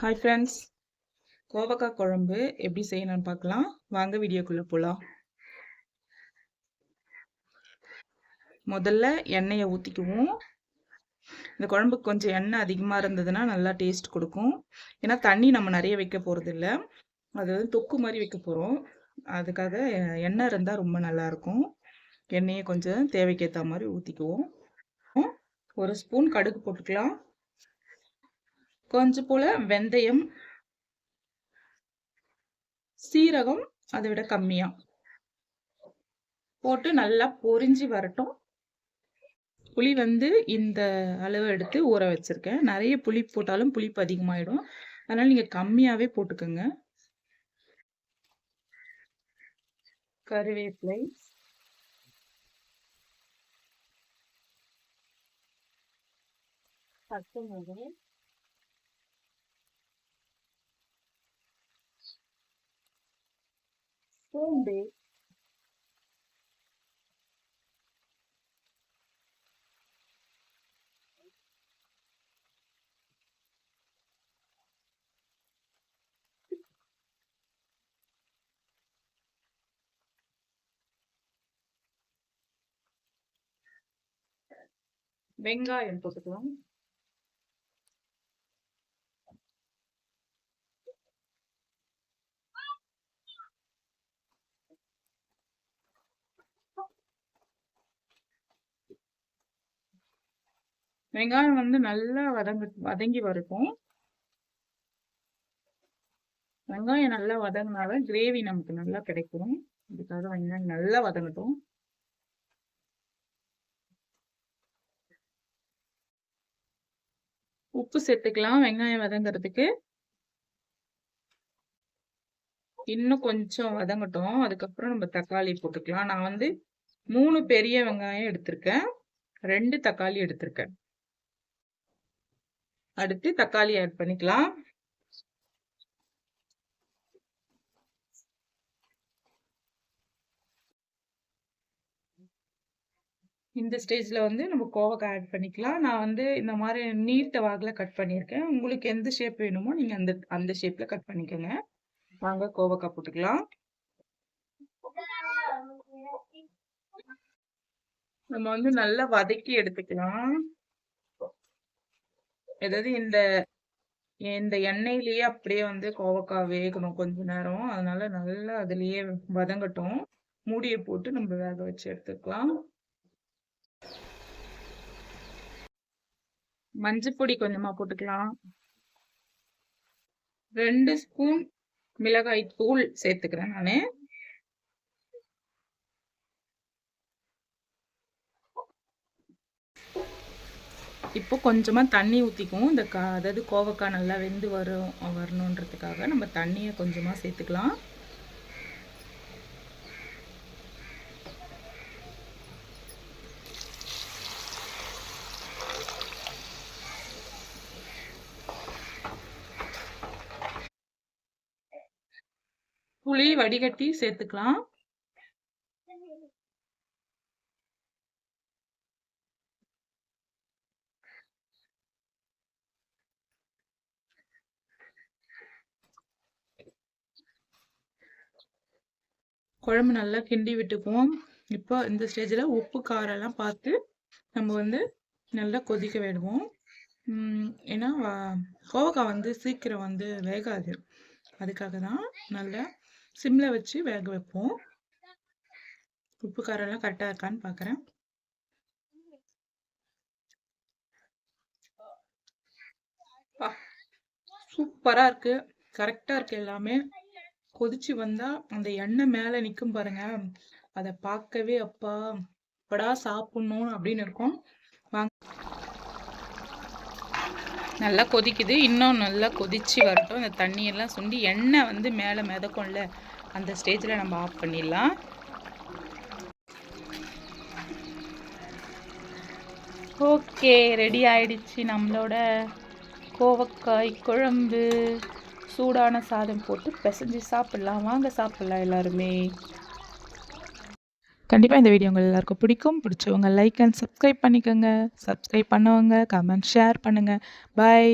Hi friends கோவக்காய் குழம்பு எப்படி செய்யணும்னு பார்க்கலாம். வாங்க வீடியோக்குள்ளே போகலாம் முதல்ல எண்ணெயை ஊற்றிக்குவோம் இந்த குழம்புக்கு கொஞ்சம் எண்ணெய் அதிகமாக இருந்ததுன்னா நல்லா டேஸ்ட் கொடுக்கும். ஏன்னா தண்ணி நம்ம நிறைய வைக்க போகிறது இல்லை அது வந்து தொக்கு மாதிரி வைக்க போகிறோம் அதுக்காக எண்ணெய் இருந்தால் ரொம்ப நல்லாயிருக்கும் எண்ணெயை கொஞ்சம் தேவைக்கேற்ற மாதிரி ஊற்றிக்குவோம் ஒரு ஸ்பூன் கடுகு போட்டுக்கலாம். கொஞ்சம் போல வெந்தயம் சீரகம் அதை விட கம்மியா. போட்டு நல்லா பொரிஞ்சு வரட்டும். புளி வந்து இந்த அளவு எடுத்து ஊற வச்சிருக்கேன். நிறைய புளி போட்டாலும் புளிப்பு அதிகமாயிடும். அதனால நீங்க கம்மியாவே போட்டுக்கோங்க. கருவேப்பிலை. பச்சை மிளகாய். பூண்டு வெங்காயம் போட்டுக்கலாம் வெங்காயம் வந்து நல்லா வதங்க வதங்கி வரட்டும். வெங்காயம் நல்லா வதங்கினால கிரேவி நமக்கு நல்லா கிடைக்கும். இதுக்காக வெங்காயம் நல்லா வதங்கட்டும். உப்பு சேர்த்துக்கலாம் வெங்காயம் வதங்கிறதுக்கு. இன்னும் கொஞ்சம் வதங்கட்டும். அதுக்கப்புறம் நம்ம தக்காளி போட்டுக்கலாம். நான் வந்து மூணு பெரிய வெங்காயம் எடுத்திருக்கேன். ரெண்டு தக்காளி எடுத்திருக்கேன். அடுத்து தக்காளி ஆட் பண்ணிக்கலாம். இந்த ஸ்டேஜில் வந்து நம்ம கோவக்காய் ஆட் பண்ணிக்கலாம். நான் வந்து இந்த மாதிரி நீட்ட வாகில் கட் பண்ணியிருக்கேன். உங்களுக்கு எந்த ஷேப் வேணுமோ நீங்கள் அந்த அந்த ஷேப்பில் கட் பண்ணிக்கோங்க. வாங்க கோவக்காய் போட்டுக்கலாம். நம்ம வந்து நல்லா வதக்கி எடுத்துக்கலாம். அதாவது இந்த இந்த எண்ணெயிலேயே அப்படியே வந்து கோவக்காய் வேகணும் கொஞ்ச நேரம். அதனால நல்லா அதுலயே வதங்கட்டும். மூடியை போட்டு நம்ம வேக வச்சு எடுத்துக்கலாம். மஞ்சப்பொடி கொஞ்சமா போட்டுக்கலாம். ரெண்டு ஸ்பூன் மிளகாய் தூள் சேர்த்துக்கிறேன் நான். இப்போ கொஞ்சமாக தண்ணி ஊற்றிக்கும் இந்த கா அதாவது கோவக்காய் நல்லா வெந்து வரும் வரணுன்றதுக்காக நம்ம தண்ணியை கொஞ்சமாக சேர்த்துக்கலாம். புளி வடிகட்டி சேர்த்துக்கலாம். குழம்பு நல்லா கிண்டி விட்டுக்குவோம். இப்போ இந்த ஸ்டேஜில் உப்பு காரெல்லாம் பார்த்து நம்ம வந்து நல்லா கொதிக்க விடுவோம். ஏன்னா கோவக்காய் வந்து சீக்கிரம் வந்து வேகாது. அதுக்காக தான் நல்லா சிம்மில் வச்சு வேக வைப்போம். உப்பு காரெல்லாம் கரெக்டாக இருக்கான்னு பார்க்குறேன் சூப்பராக இருக்குது கரெக்டாக இருக்குது எல்லாமே. கொதிச்சு வந்தா அந்த எண்ணெய் மேல நிக்கும் பாருங்க. அதை பார்க்கவே அப்பா படா சாப்பிடணும் அப்படின்னு இருக்கும். வாங்க. நல்லா கொதிக்குது. இன்னும் நல்லா கொதிச்சு வரட்டும். அந்த தண்ணியெல்லாம் சுண்டி எண்ணெய் வந்து மேலே மிதக்கும்ல அந்த ஸ்டேஜில் நம்ம ஆஃப் பண்ணிடலாம். ஓகே ரெடி ஆயிடுச்சு நம்மளோட கோவக்காய் குழம்பு. சூடான சாதம் போட்டு பிசைஞ்சு சாப்பிட்லாம். வாங்க சாப்பிட்லாம் எல்லாருமே. கண்டிப்பாக இந்த வீடியோ உங்கள் எல்லாருக்கும் பிடிக்கும். பிடிச்சவங்க லைக் அண்ட் சப்ஸ்கிரைப் பண்ணிக்கோங்க. சப்ஸ்கிரைப் பண்ணவங்க கமெண்ட் ஷேர் பண்ணுங்கள் பாய்